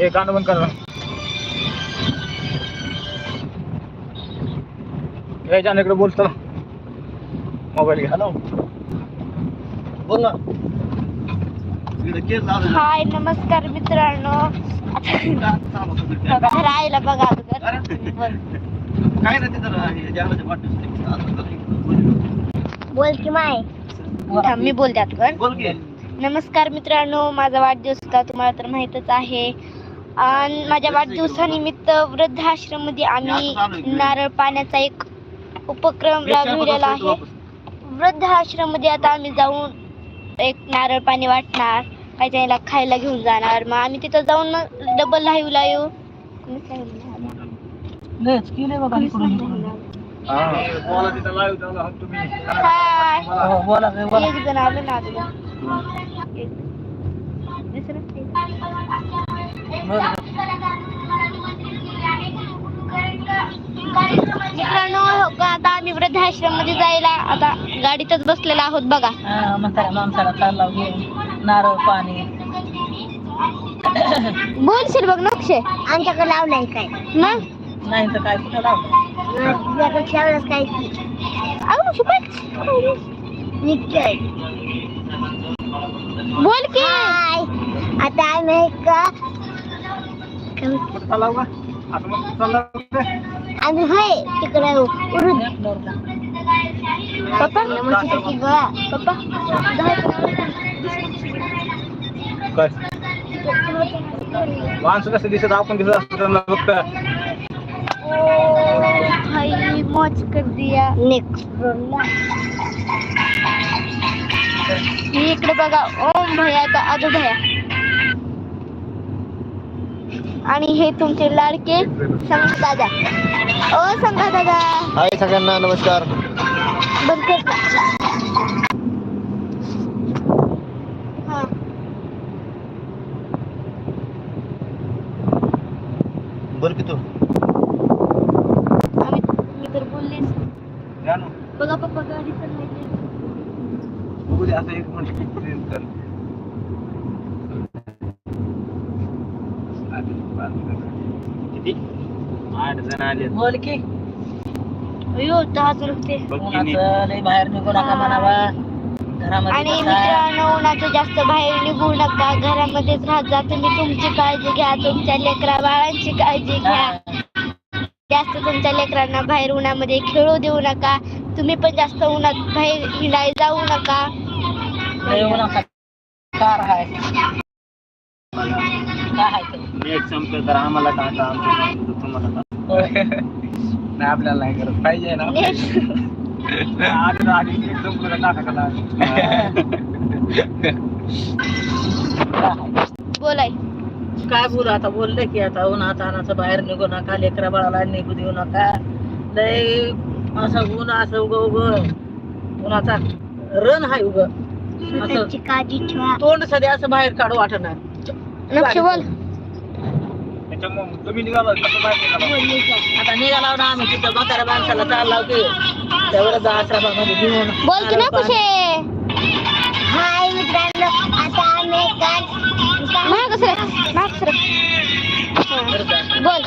हे गाणं बंद कर हे जाण इकडे बोलतो. मोबाईल घ्या हॅलो बोल ना. हाय नमस्कार मित्रांनो. आता बघा. काय बोल की माय. मी बोलते की. नमस्कार मित्रांनो माझा वाढदिवस होता तुम्हाला तर माहीतच आहे. आणि माझ्या वाढदिवसानिमित्त वृद्धाश्रममध्ये आम्ही नारळ पाण्याचा एक उपक्रम राबविलेला आहे. वृद्धाश्रममध्ये आता आम्ही जाऊन एक नारळ पाणी वाटणार काय त्याला खायला घेऊन जाणार. मग आम्ही तिथं जाऊन डबल लाईव्ह लाईव्ह लयच केले बघा इकडून मित्रांनो हो का, आता आम्ही वृद्धाश्रममध्ये जायला आता गाडीतच बसलेला आहोत बघा. हा, माणसाला चालला घेऊन नारळ पाणी. बोलशील बघ नक्षे. आमच्याकडे लावलाय काय? मग? नाही तर काय कुठं लावलं तुझ्याकडे काय बोल की. आता आम्ही का चालला का आता का? आम्ही होय तिकडे उरुद पप्पा पप्पा काय माणसं कसं दिसत आपण दिसत असतो त्यांना फक्त भाई मौज कर दिया नेक्स्ट इकडे बघा ओम भैयाचा आजू भैया आणि हे तुमचे लाडके दादा. ओ संघा दादा. हाय सगळ्यांना नमस्कार. बंद कर. बोल की तू. मी तर बोललेच बघा पप्पा गाडी दे असं एक मिनिट कर किती? आठ जण आले. बोल की. अयो दहा हजार रुपये उन्हाचं लय बाहेर निघू नका म्हणावा. घरामध्ये आणि बसा. मित्रांनो उन्हाचं जास्त बाहेर निघू नका. घरामध्येच राहत जा. तुम्ही तुमची काळजी घ्या. तुमच्या लेकरा बाळांची काळजी घ्या. हा. जास्त तुमच्या लेकरांना बाहेर उन्हामध्ये खेळू देऊ नका. तुम्ही पण जास्त उन्हात बाहेर हिंडायला जाऊ नका. लय आहे. काय आहे ते? नेट संपलं तर आम्हाला टाका आमचं तुम्हाला टाका. नाही आपल्याला नाही करत. पाहिजे ना आधी नेट संपलं का बोलाय. काय बोलू आता? बोललं की आता उन्हात आणाचं बाहेर निघू नका लेकरा बाळाला निघू देऊ नका. लय असं ऊन असं उग उग. उन्हाचा रण आहे उग. ठेवा तोंड सध्या असं बाहेर काढू वाटणार नक्ष बोल त्याच्यामुळे तुम्ही निघाला कसं बाहेर निघाला आता निघाला ना आम्ही तिथं म्हाताऱ्या माणसाला चालला की तेवढं आश्रमामध्ये घेऊन बोल की नारळ. हाय मित्रांनो आता आम्ही माग सर माग सर बरं का? बोल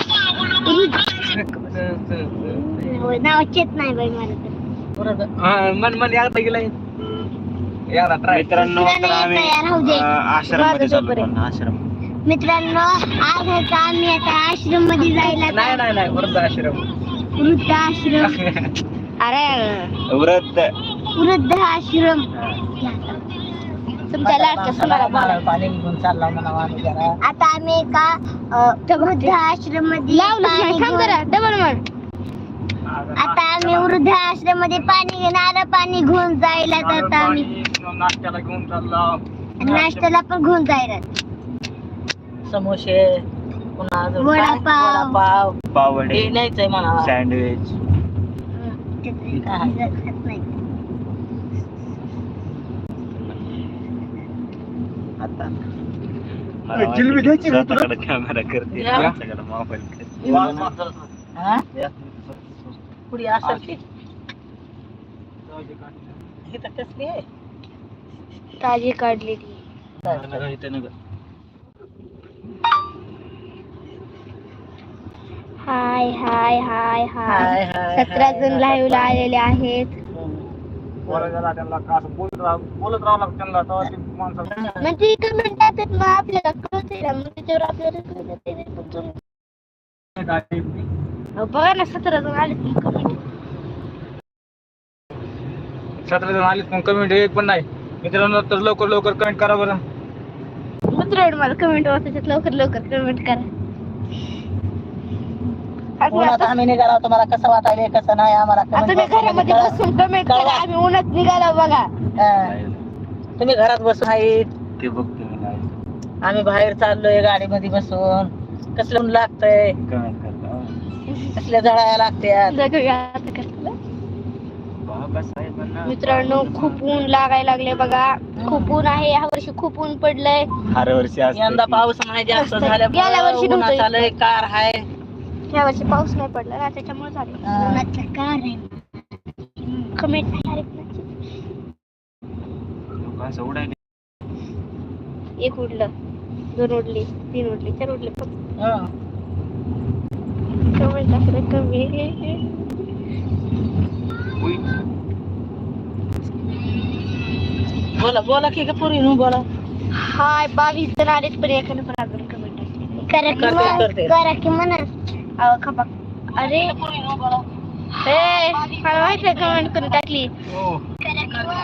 नाव चेत नाही बाई मला तर बरं का? हा, मन मन यायला गेलाय याला ट्राय मित्रांनो तर आम्ही, राहू दे. अं, आश्रममध्ये चाललो पण, आश्रम मित्रांनो आज आता आम्ही आता आश्रममध्ये जायला नाही नाही नाही वृद्ध आश्रम. वृद्ध आश्रम. अरे वृद्ध. वृद्ध आश्रम. तुमच्या लाडक्या. पाणी घेऊन चालला आता आम्ही एका अ, वृद्ध आश्रममध्ये डबल म्हण आता आम्ही वृद्ध आश्रममध्ये पाणी घेणार पाणी घेऊन जायला तर आम्ही नाश्त्याला घेऊन चालला. नाश्त्याला पण घेऊन जायला. समोसे पुन्हा अजून काय? वडापाव. वडापाव. पावडे हे न्यायचंय म्हणावा सँडविच. आता. जिलबी घ्यायची का तुला? स्वतःकडे कॅमेरा करते. या. आमच्याकडे मोबाईल हा पुढे असेल की? इथं कसली आहे? ताजी काढलेली. हाय हाय हाय हाय. हाय हाय सतरा जण लाईव्ह ला आलेले आहेत. पोराला त्यांना का असं बोलत बोलत राहावं लागतं त्यांना तेव्हा ते माणसाला म्हणजे कमेंट येतात मग आपल्याला कळते ना मग त्याच्यावर आपल्याला कळतं ते काय अहो, बघा ना सतरा जण आले कमेंट. सतरा जण आलीत पण कमेंट एक पण नाही. मित्रांनो तर लवकर लवकर कमेंट करा बरं. मित्रांनो मला कमेंट वाचायच्यात लवकर लवकर कमेंट करा. आणि उन्हात आता आम्ही निघाला तुम्हाला कसं वाटायले कसं नाही आम्हाला आता comment मी box मध्ये घरामध्ये कळवा. बसून कमेंट करा आम्ही उन्हात निघाला बघा. हा. तुम्ही घरात बसून आहेत ते बघतो मी नाही. आम्ही बाहेर चाललोय गाडीमध्ये बसून. कसलं ऊन लागतंय? कमेंट करता? कसल्या जळाया लागत्यात? जगूया आता कसलं बाबा साहेबांना मित्रांनो खूप ऊन लागायला लागले बघा. खूप ऊन आहे. या वर्षी खूप ऊन पडलंय. हर वर्षी असतं यंदा. पाऊस नाही जास्त. झाल्या गेल्या वर्षी नव्हतं. कार हाय या वर्षी पाऊस नाही पडला ना त्याच्यामुळे झाले. कमेंट. एक उडलं दोन उडली तीन उडली चार उडले फक्त हा. कमेंट टाकलं कमी उई. बोला बोला की का पुरी नु बोला हाय बावीस जण आलेत पण एखादं पण अजून कमेंट टाकली करा की म्हणा. करते. करा की म्हणा अहो खपा अरे ए मला माहिती आहे कमेंट करून टाकली हो.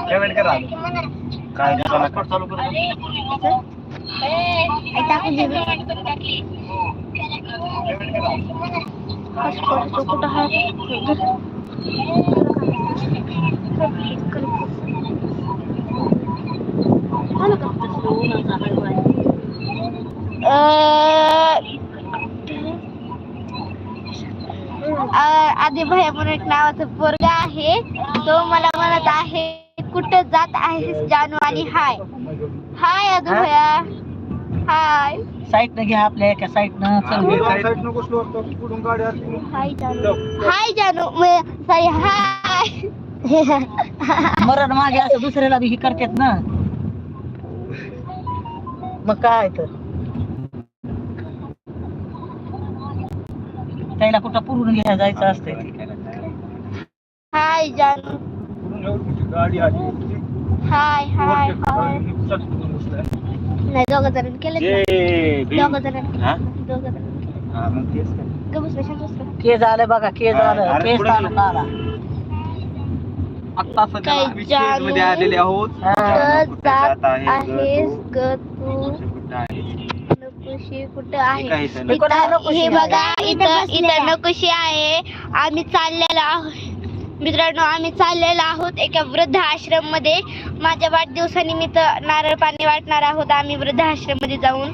कमेंट करा काय नका चालू करू टाकून दे हॉटस्पॉट तो कुठं आहे आलं का? अं, आधी भैया म्हणून एक नावाचं पोरगा आहे. तो मला म्हणत आहे कुठं जात आहेस जानू आणि हाय? हाय आदू? भैया. हाय. साईड न घ्या आपल्या एका साईड न. हाय जानू. हाय जानू. Sorry hi. मरण मागे असं दुसऱ्याला बी हे करतात ना. मग काय तर. त्याला कुठं पुरून घ्यायला जायचं असते हाय जानू हाय हाय हाय. नाही दोघं जण केले. दोघं जण हा? दोघं जण हा. गबस. के झालं बघा के झालं आता सध्या आलेले आहोत हा. जात ग आहेस तू? ग? नकोशी कुठं आहे हे इथं? इथं- हे? बघा इथं इथं नकोशी आहे आम्ही चाललेलो आहोत मित्रांनो आम्ही चाललेलो आहोत एका वृद्ध आश्रममध्ये माझ्या वाढदिवसानिमित्त नारळ पाणी वाटणार आहोत आम्ही वृद्ध आश्रममध्ये जाऊन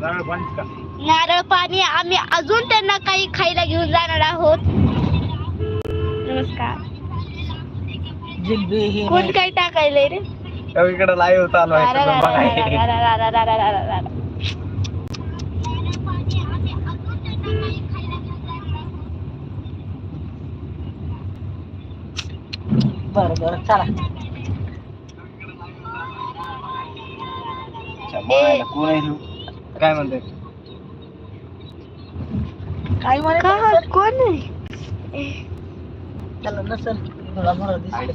नारळ पाणीच का? नारळ पाणी आम्ही अजून त्यांना काही खायला घेऊन जाणार आहोत नमस्कार ही कोण काय टाकायलंय रे इकडं लाईव्ह चालू आहे सगळं बघायला. बरं बरं चला. अच्छा, बघायला कोण आहे ह्यो? काय म्हणते काय म्हणे? का? कोण आहे? त्याला नसल. मला मरण दिसलं.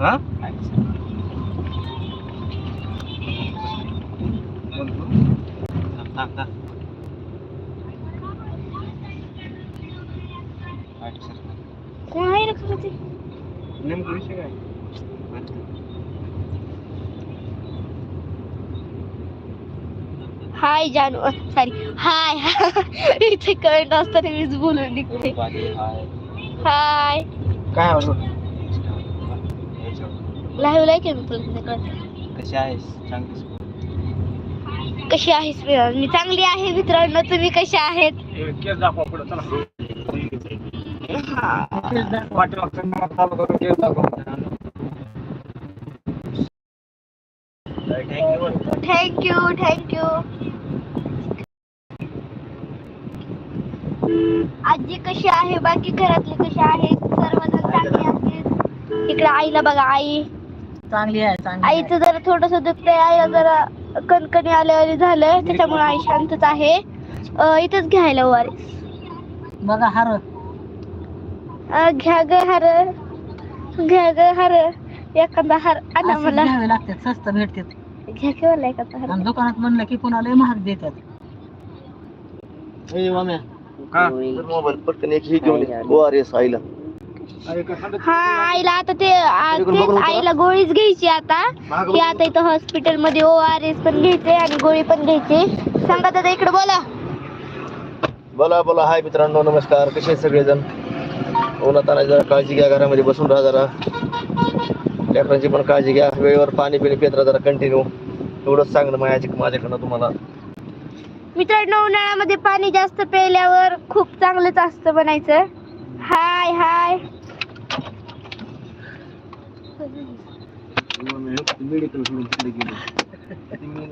हा? कोण आहे रे खरं ते? नेमकं विषय काय? हाय जानू सॉरी हाय इथे कमेंट असताना मीच बोलून निघते. हाय काय लाईव्ह लाईक आहे मी तुला कशी आहेस? चांगलीस कशी आहेस? मी चांगली आहे मित्रांनो. तुम्ही कशा आहेत? थँक्यू थँक्यू आजी कशी आहे? बाकी घरातले कसे आहेत? सर्वजण चांगले आहेत? इकडे आईला बघा आई. चांगली आहे चांगली आहे. आईचं जरा थोडस दुखतंय. आईला जरा कणकणी आल्यावारी झालंय त्याच्यामुळे आई शांतच आहे. अं, इथंच घ्यायला वारीस. बघा हार. अ, घ्या ग हार घ्या ग हार एखादा हार आणा मला. घ्यावे लागतात स्वस्त भेटतात. घ्या की मला एखादा हार. आणि दुकानात म्हणलं की लय महाग देतात. का? मोबाईल पटकन एक हे घेऊन ये. ओ अरे साईला. हा आईला आता ते आ, तेच आईला गोळीच घ्यायची आता. हे आता इथं हॉस्पिटलमध्ये ओ आर एस पण घ्यायचे आणि गोळी पण घ्यायची सांगा दादा इकडे बोला. बोला बोला. हाय मित्रांनो नमस्कार. कसे आहेत सगळेजण? उन्हात आणा जरा काळजी घ्या घरामध्ये बसून राहा जरा. लेकरांची पण काळजी घ्या. वेळेवर पाणी पिणी पित राहा जरा कंटिन्यू एवढंच सांगणं माझ्या माझ्याकडनं तुम्हाला. मित्रांनो उन्हाळ्यामध्ये पाणी जास्त प्यायल्यावर खूप चांगलंच असतं म्हणायचं. हाय हाय. मेडिकल सोडून तिकडे गेलो ती मी.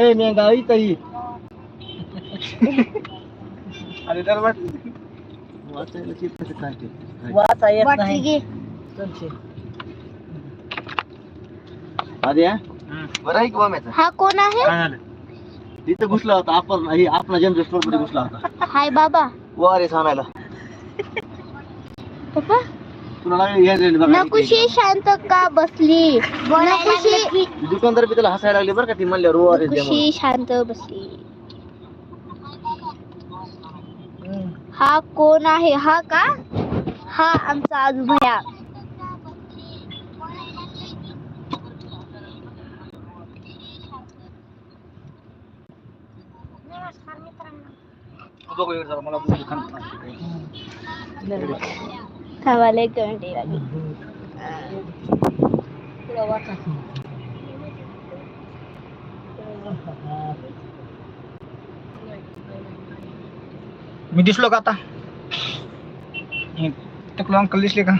ए मी गावी ताई अरे तर वाट वाचायला चित्र काय ते? वाचा येत नाही की तुमची. बरं आहे की हा कोण आहे? काय झालं? तिथं घुसला होता आपण हे आपला जनरल स्टोर मध्ये घुसला होता. हाय बाबा. वारे आणायला पप्पा? तुला लागली लागली बघा नकुशी शांत का बसली? नकुशी दुकानदार बी त्याला हसायला लागली बरं का ती म्हणल्यावर वारे. नकुशी शांत बसली. हा कोण आहे? हा का? हा आमचा आजोभया थांबायला एक लागली पुढं वाचा. मी दिसलो का आता? टकलो अंकल दिसले का?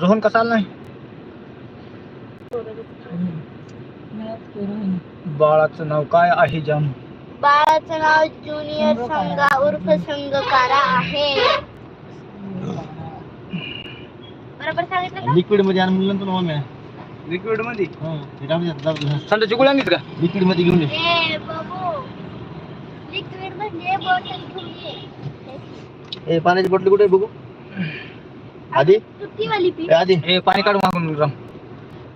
रोहन कसा आला नाही? बाळाचं नाव काय आहे जाम? बाळाचं नाव ज्युनियर संगा उर्फ संगकारा आहे. बरोबर सांगितलं का? लिक्विडमध्ये आण म्हणलं ना मम्मी लिक्विडमध्ये? संध्याची गोळ्या आणलीत का? लिक्विडमध्ये घेऊन ये. ए बाबू लिक्विड म्हणजे बॉटल ए पाण्याची बॉटल कुठे बघू? आधी? पी आधी. ए पाणी काढू मागून राम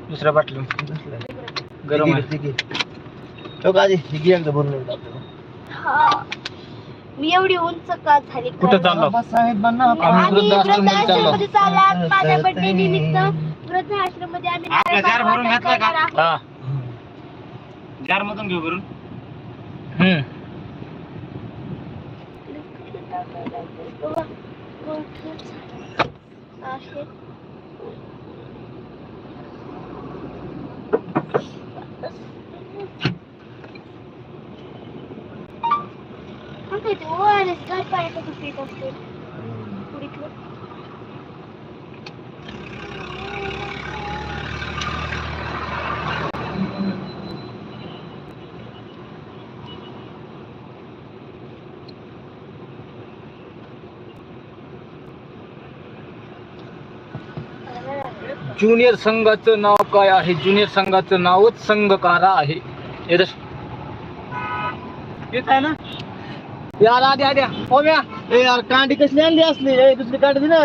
दुसऱ्या बाटली गरम आहे. ठीक हो आधी? ही एकदा भरून आपल्याला. हा. मी एवढी उंच का झाली? कुठं चाललो? आम्ही आम्ही वृद्धाश्रममध्ये चाललो. वृद्धाश्रममध्ये चाललो माझ्या बर्थडे निमित्त वृद्धाश्रममध्ये आम्ही आपला जार भरून नारळ घातला का? करणार आहोत. हा. जार मधून घेऊ भरून. हम्म. आहे. हा काय ते ORS गाठ पाण्याचं दूध पीत असते. पुडीतलं. ज्युनियर संघाचं नाव काय आहे? ज्युनियर संघाचं नावच संघकारा आहे. येत आहे ना? यार आद्या आद्या ओम्या ए यार कांडी कसली आणली असली? ए दुसरी कांडी दे ना.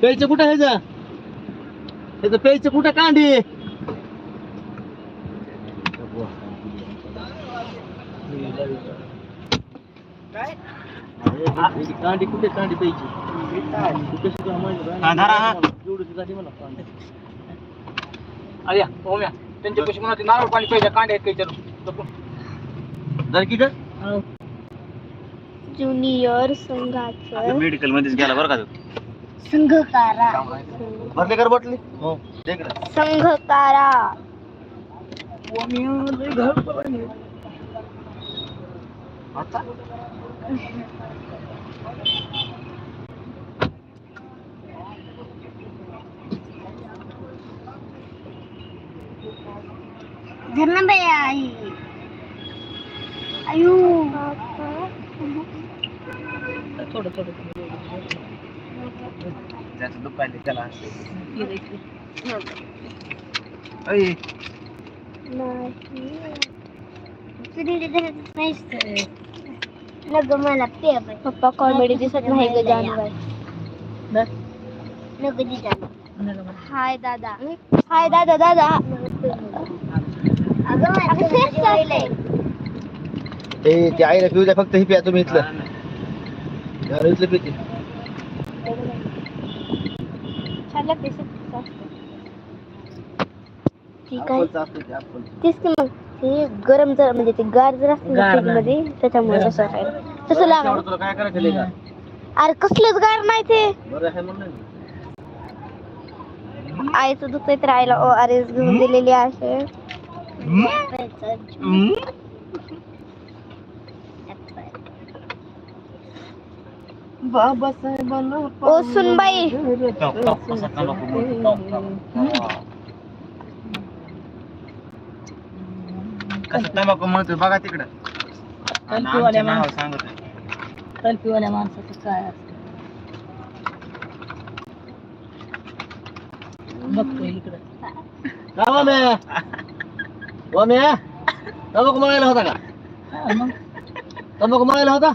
प्यायचं कुठं आहे जा त्याचं प्यायचं कुठं कांडी? काय? कांडी कुठे कांडी प्यायची? कशी. आद्या ओम्या त्यांच्या पैसे म्हणा नारळ पाणी पाहिजे कांडे आहेत काही विचारू जर की ग? ज्युनियर संघाचं मेडिकल मध्येच गेला बरं का संघकारा. भरले कर बॉटली. हो. संघकारा. आता? धर्मबाई आई. आयु थोडं थोडं त्याचं दुखायले त्याला. अय, पप्पा कॉमेडी दिसत नाही ग जानवर. हाय दादा. हाय दादा दादा. ए ते आईला पिऊ द्या फक्त ही प्या तुम्ही इथलं. घालू इथलं पिते. ठीक आहे. तेच की मग ते गरम जर म्हणजे ते गार जर असतं ना मध्ये त्याच्यामुळे तसं आहे तसं तुला काय करायचं का? अरे कसलंच गार नाही ते. बरं आहे. आईचं दुखतंय तर आईला ओ आर एस घेऊन दिलेली आहे. ओ सुनबाई. टॉक, टॉक, कसा नको बोलू, टॉक, टॉक. कसं तंबाखू म्हणतोय बघा तिकडं. आणि कल्पीवाल्या आमचं नाव माणसं सांगत कल्पीवाल्या माणसाचं काय असतं? बघतोय इकडं. का वाम्या? वाम्या? तंबाखू मागायला होता का हा, मग तंबाखू मागायला होता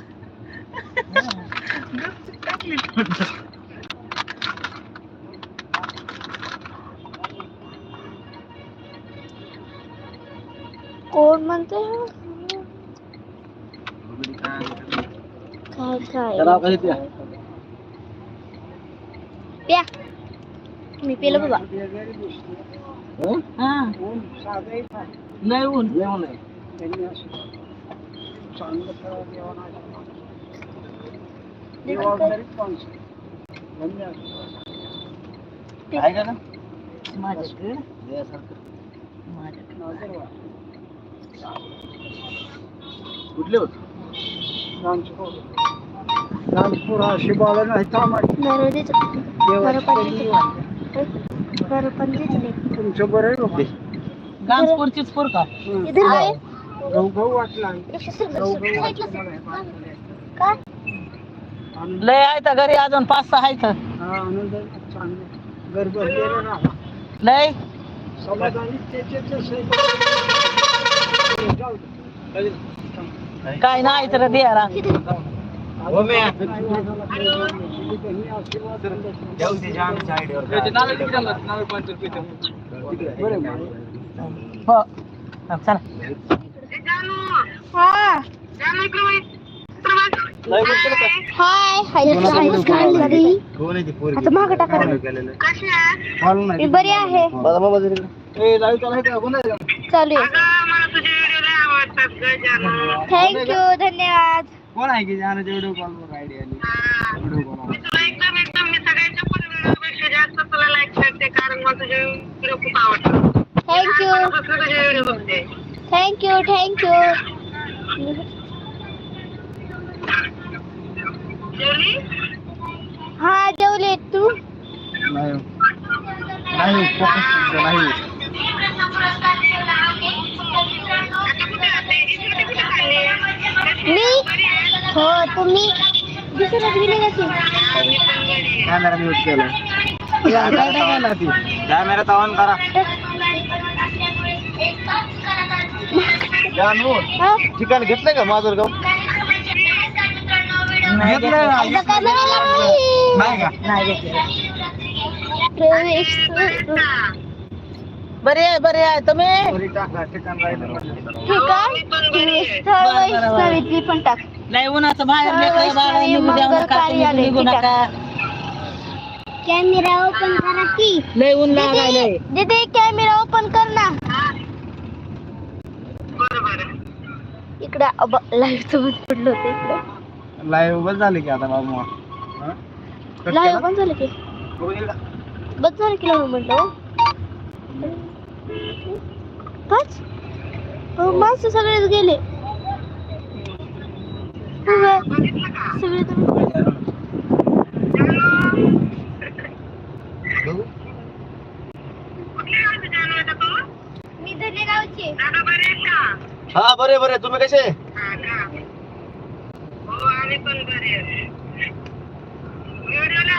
कोण म्हणते काय काय त्याला कधी प्या प्या मी पेलो बाबा हं? हा लय ऊन जेवण आहे. आहे का ना माझ्याकडे देवासारखं. माझ्याकडे कुठले होते नरोदेच बरं पण बरं पण दे. गांजपूरचीच पोर का। इधर काय एकशे सत्तर. काय लय आहे तर घरी अजून पाच सहा आहेत लय काय नाही तर द्यायला वाम्या. जाऊ दे, जे आमच्या आयडियावर काय. हो हा, चला हा। नाही म्हणतो का? हाय हाय हाय. कोण आहे ती पोरगी? आता मागं टाका. Follow केलेलं. मी बरी आहे. माझा मोबाईल दे तिकडे. ए, लाईव्ह चालू आहे का? कोण आहे का? चालू आहे थँक्यू धन्यवाद कोण आहे की ज्यानं व्हिडिओ कॉल वर आयडिया आली video call thank you thank you thank you हा जेवले? तू? नाही. नाही. मी? हो तुम्ही? नसेल कॅमेरा म्यूट केला. कॅमेरा ऑन करा. जानू, हा? ठिकाण घेतलंय का माजूरगाव घेतलंय. नाही का? प्रवेश. बरे आहे बरे आहे. तुम्ही? वैष्णवीतली पण टाक. उन्हाचं बाहेर लेकरं बाळं निघू द्या नका तुम्ही निघू नका. कॅमेरा ओपन करा की. लय ऊन लागायलंय दीदी कॅमेरा ओपन कर ना. इकडे लाईव्ह सोबत पडलो होते इकडे. लाईव्ह बस झाले की आता बाबा? लाईव्ह? पण झालं की. बघू झालं की लाईव्ह म्हटलं पाच हो माणसं सगळेच गेले हो गं. सगळे तर- बघू. मी धनेगावची हा बरे बरे तुम्ही कसे